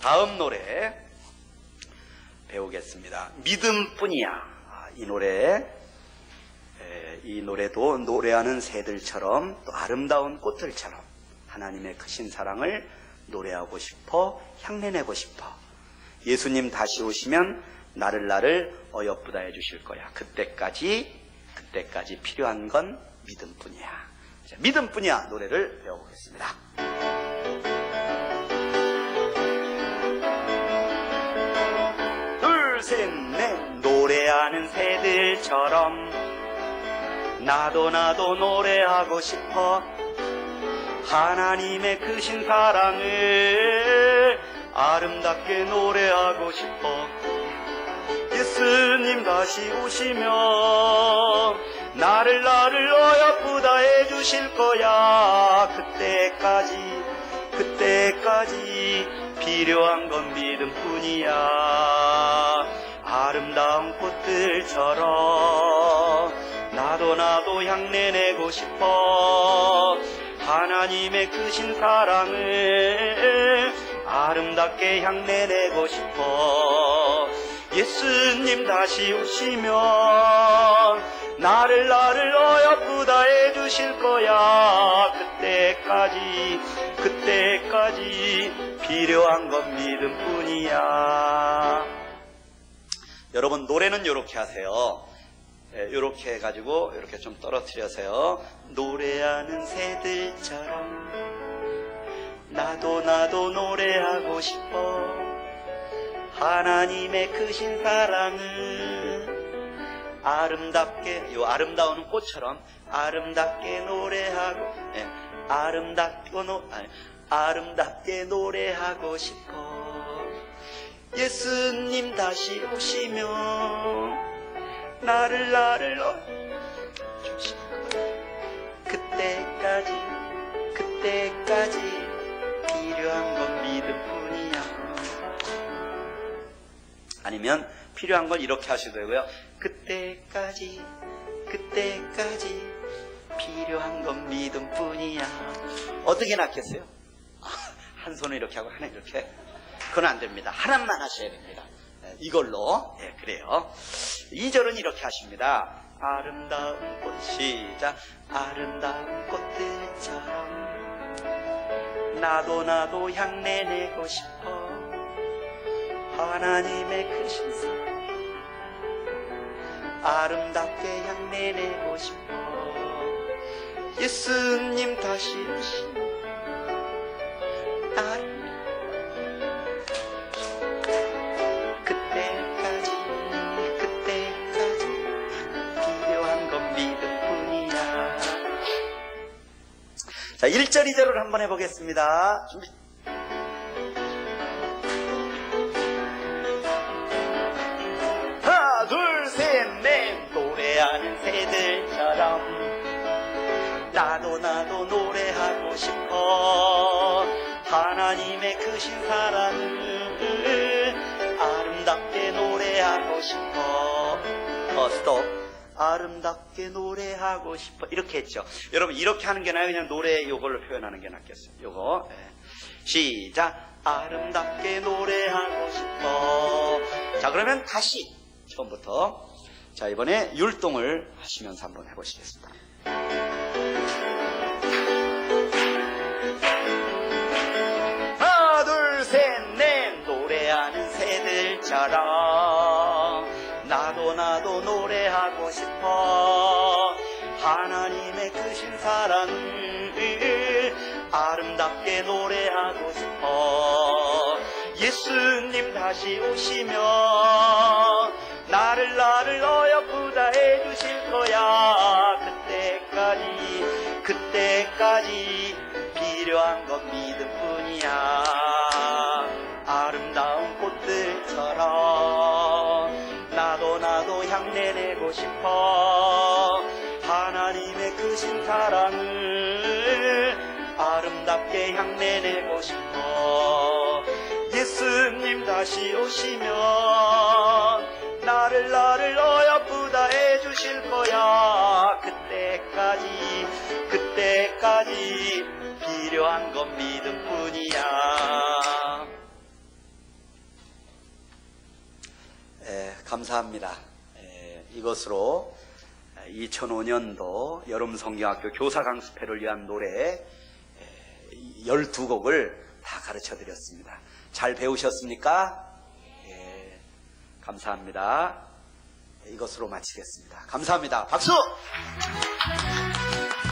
다음 노래 배우겠습니다. 믿음뿐이야. 아, 이 노래, 에, 이 노래도 노래하는 새들처럼 또 아름다운 꽃들처럼 하나님의 크신 사랑을 노래하고 싶어 향내내고 싶어. 예수님 다시 오시면 나를 나를 어여쁘다 해주실 거야. 그때까지 그때까지 필요한 건 믿음뿐이야. 자, 믿음뿐이야 노래를 배워보겠습니다. 새들처럼 나도 나도 노래하고 싶어 하나님의 크신 사랑을 아름답게 노래하고 싶어 예수님 다시 오시면 나를 나를 어여쁘다 해주실 거야 그때까지 그때까지 필요한 건 믿음뿐이야 아름다운 꽃들처럼 나도 나도 향내 내고 싶어. 하나님의 크신 사랑을 아름답게 향내 내고 싶어. 예수님 다시 오시면 나를 나를 어여쁘다 해주실 거야. 그때까지 그때까지 필요한 건 믿음뿐이야 여러분 노래는 이렇게 하세요. 이렇게 해가지고 이렇게 좀 떨어뜨려서요. 노래하는 새들처럼 나도 나도 노래하고 싶어. 하나님의 크신 사랑을 아름답게 요 아름다운 꽃처럼 아름답게 노래하고 예, 아름답게 노 아니, 아름답게 노래하고 싶어 예수님 다시 오시면 나를 나를 어 주실 거야. 그때까지 그때까지 필요한 건 믿음뿐이야 아니면 필요한 건 이렇게 하시더라고요 그때까지 그때까지 필요한 건 믿음뿐이야 어떻게 낫겠어요? 한 손을 이렇게 하고 하나 이렇게 그건 안 됩니다. 하나만 하셔야 됩니다. 예, 이걸로. 예, 그래요. 2절은 이렇게 하십니다. 아름다운 꽃 시작. 아름다운 꽃들처럼 나도 나도 향내 내고 싶어. 하나님의 크신 사랑 아름답게 향내 내고 싶어. 예수님 다시 오시면 자 1절 2절을 한번 해보겠습니다. 준비 하나 둘 셋 넷. 노래하는 새들처럼. 나도 나도 노래하고 싶어. 하나님의 크신 사랑을 아름답게 노래하고 싶어. 어 스톱 아름답게 노래하고 싶어. 이렇게 했죠. 여러분 이렇게 하는 게 나아요? 그냥 노래 요걸로 표현하는 게 낫겠어요. 요거. 예. 시작. 아름답게 노래하고 싶어. 자 그러면 다시 처음부터. 자 이번에 율동을 하시면서 한번 해보시겠습니다 나도 나도 노래하고 싶어. 하나님의 크신 사랑을 아름답게 노래하고 싶어. 예수님 다시 오시면 나를 나를 어여쁘다 해주실 거야. 그때까지 그때까지 필요한 건 믿음뿐이야 나도 향내내고 싶어. 하나님의 크신 사랑을 아름답게 향내내고 싶어. 예수님 다시 오시면 나를 나를 어여쁘다 해주실 거야. 그때까지 그때까지 필요한 건 믿음뿐이야 감사합니다. 에, 이것으로 2005년도 여름 성경학교 교사 강습회를 위한 노래 12곡을 다 가르쳐 드렸습니다. 잘 배우셨습니까? 예, 감사합니다. 이것으로 마치겠습니다. 감사합니다. 박수!